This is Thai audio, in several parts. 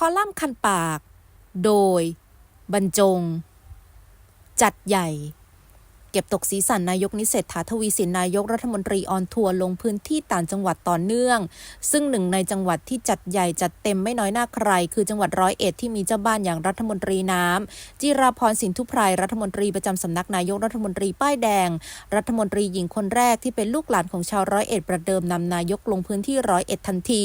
คอลัมน์คันปาก โดย บรรจง จัดใหญ่ เก็บตกสีสันนายกนิเศษฐาทวีสินนายกรัฐมนตรีออนทัวร์ลงพื้นที่ต่างจังหวัดต่อเนื่อง ซึ่งหนึ่งในจังหวัดที่จัดใหญ่จัดเต็มไม่น้อยหน้าใคร คือจังหวัดร้อยเอ็ดที่มีเจ้าบ้านอย่างรัฐมนตรีน้ำจิราพรสินทุไพรรัฐมนตรีประจำสำนักนายกรัฐมนตรีป้ายแดง รัฐมนตรีหญิงคนแรกที่เป็นลูกหลานของชาวร้อยเอ็ดประเดิมนำนายกลงพื้นที่ร้อยเอ็ดทันที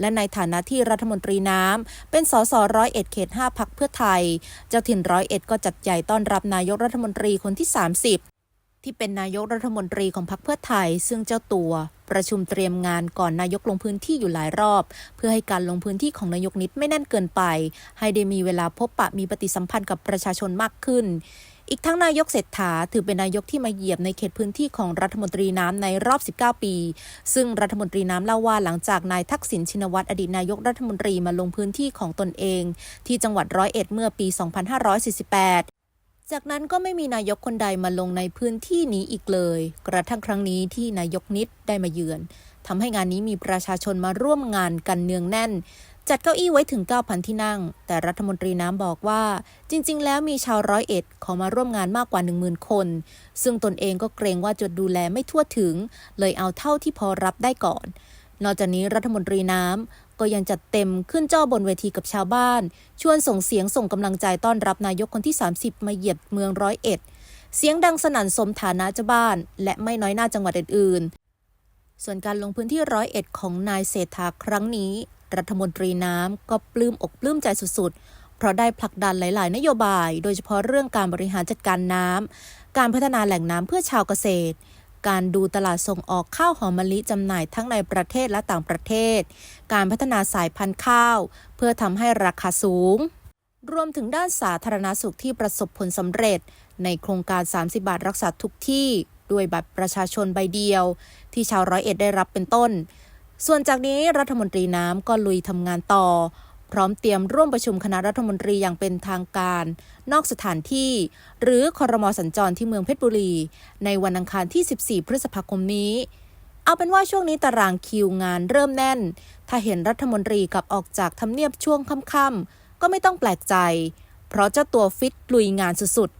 และในฐานะที่รัฐมนตรีน้ำเป็นสสร้อยเอ็ดเขตห้าพักเพื่อไทย เจ้าถิ่นร้อยเอ็ดก็จัดใหญ่ต้อนรับนายกรัฐมนตรีคนที่ 30 ที่เป็นนายกรัฐมนตรีของพรรคเพื่อไทย ซึ่งเจ้าตัวประชุมเตรียมงานก่อนนายกลงพื้นที่อยู่หลายรอบ เพื่อให้การลงพื้นที่ของนายกนิดไม่แน่นเกินไป ให้ได้มีเวลาพบปะมีปฏิสัมพันธ์กับประชาชนมากขึ้น อีกทั้งนายกเศรษฐาถือเป็นนายกที่มาเหยียบในเขตพื้นที่ของรัฐมนตรีน้ำในรอบ 19 ปี ซึ่งรัฐมนตรีน้ำเล่าว่าหลังจากนายทักษิณชินวัตรอดีตนายกรัฐมนตรีมาลงพื้นที่ของตนเอง ที่จังหวัดร้อยเอ็ดเมื่อปี 2548 จากนั้นก็ไม่มีนายกคนใดมาลงในพื้นที่นี้อีกเลย กระทั่งครั้งนี้ที่นายกนิดได้มาเยือนทำให้งานนี้มีประชาชนมาร่วมงานกันเนืองแน่น จัดเก้าอี้ไว้ถึง 9,000 ที่นั่ง แต่รัฐมนตรีน้ำบอกว่า จริง ๆ แล้วมีชาวร้อยเอ็ดขอมาร่วมงานมากกว่า 10,000 คน ซึ่งตนเองก็เกรงว่าจะดูแลไม่ทั่วถึง เลยเอาเท่าที่พอรับได้ก่อน นอกจากนี้รัฐมนตรีน้ำก็ยังจัดเต็มขึ้นจอบนเวทีกับชาวบ้าน ชวนส่งเสียงส่งกำลังใจต้อนรับนายกคนที่ 30 มาเหยียบเมืองร้อยเอ็ด เสียงดังสนั่นสมฐานะเจ้าบ้าน และไม่น้อยหน้าจังหวัดอื่นๆ ส่วนการลงพื้นที่ร้อยเอ็ดของนายเศรษฐาครั้งนี้ รัฐมนตรีน้ำก็ปลื้มอกปลื้มใจสุดๆ เพราะได้ผลักดันหลาย ๆ นโยบาย โดยเฉพาะเรื่องการบริหารจัดการน้ำการพัฒนาแหล่งน้ำเพื่อชาวเกษตร การดูตลาดส่งออกข้าวหอมมะลิจำหน่ายทั้งในประเทศและต่างประเทศ การพัฒนาสายพันธุ์ข้าว เพื่อทำให้ราคาสูง รวมถึงด้านสาธารณสุขที่ประสบผลสำเร็จ ในโครงการ 30 บาทรักษาทุกที่ด้วยบัตรประชาชนใบเดียว ที่ชาวร้อยเอ็ดได้รับเป็นต้น ส่วนจากนี้รัฐมนตรีน้ำก็ลุยทำงานต่อ พร้อมเตรียมร่วมประชุมคณะรัฐมนตรีอย่างเป็นทางการ นอกสถานที่ หรือคอรมอสัญจรที่เมืองเพชรบุรี ในวันอังคารที่ 14 พฤษภาคมนี้ เอาเป็นว่าช่วงนี้ตารางคิวงานเริ่มแน่น ถ้าเห็นรัฐมนตรีกลับออกจากทำเนียบช่วงค่ำๆก็ไม่ต้องแปลกใจ เพราะเจ้าตัวฟิตลุยงานสุด